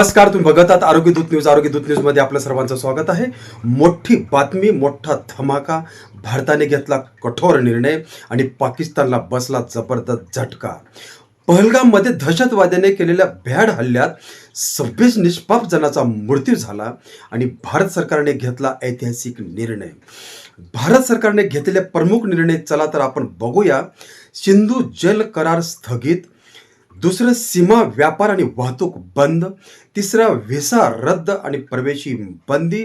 नमस्कार तुम्ही बघत आहात आरोग्य दूत न्यूज. आरोग्य दूत न्यूजमध्ये आपलं सर्वांचं स्वागत आहे. मोठी बातमी मोठा धमाका. भारताने घेतला कठोर निर्णय आणि पाकिस्तानला बसला जबरदस्त झटका. पहलगाममध्ये दहशतवाद्याने केलेल्या भ्याड हल्ल्यात सव्वीस निष्पाप जणाचा मृत्यू झाला आणि भारत सरकारने घेतला ऐतिहासिक निर्णय. भारत सरकारने घेतलेले प्रमुख निर्णय चला तर आपण बघूया. सिंधू जल करार स्थगित. दुसरं सीमा व्यापार आणि वाहतूक बंद. तिसरा व्हिसा रद्द आणि प्रवेशी बंदी.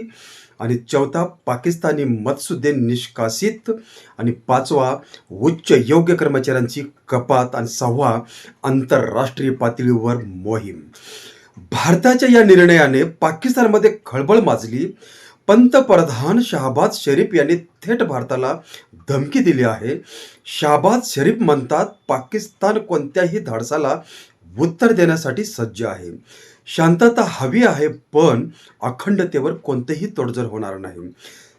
आणि चौथा पाकिस्तानी मत्सुद्दीन निष्कासित. आणि पाचवा उच्च योग्य कर्मचाऱ्यांची कपात. आणि सहावा आंतरराष्ट्रीय पातळीवर मोहीम. भारताच्या या निर्णयाने पाकिस्तानमध्ये खळबळ माजली. पंतप्रधान शहाबाद शरीफ यांनी थेट भारताला धमकी दिली आहे. शहबाज शरीफ म्हणतात पाकिस्तान कोणत्याही धाडसाला उत्तर देण्यासाठी सज्ज आहे. शांतता हवी आहे पण अखंडतेवर कोणतेही तोडजोड होणार नाही.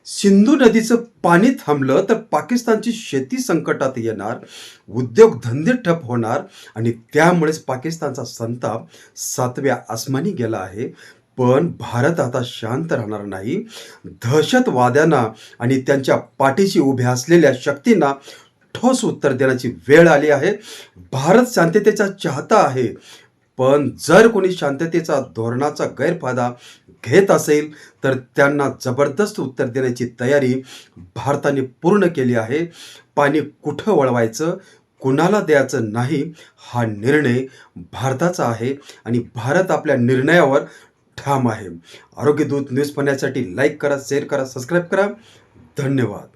सिंधू नदीचं पाणी थांबलं तर पाकिस्तानची शेती संकटात येणार उद्योगधंदे ठप होणार आणि त्यामुळेच पाकिस्तानचा संताप सातव्या आसमानी गेला आहे. पण भारत आता शांत राहणार नाही. दहशतवाद्यांना आणि त्यांच्या पाठीशी उभ्या असलेल्या शक्तींना ठोस उत्तर देण्याची वेळ आली आहे. भारत शांततेचा चाहता आहे. पण जर कोणी शांततेचा धोरणाचा गैरफायदा घेत असेल तर त्यांना जबरदस्त उत्तर देण्याची तयारी भारताने पूर्ण केली आहे. पाणी कुठं वळवायचं कुणाला द्यायचं नाही हा निर्णय भारताचा आहे. आणि भारत आपल्या निर्णयावर ठाम आहे. आरोग्य दूत न्यूज पाहण्यासाठी लाईक करा शेअर करा सबस्क्राईब करा. धन्यवाद.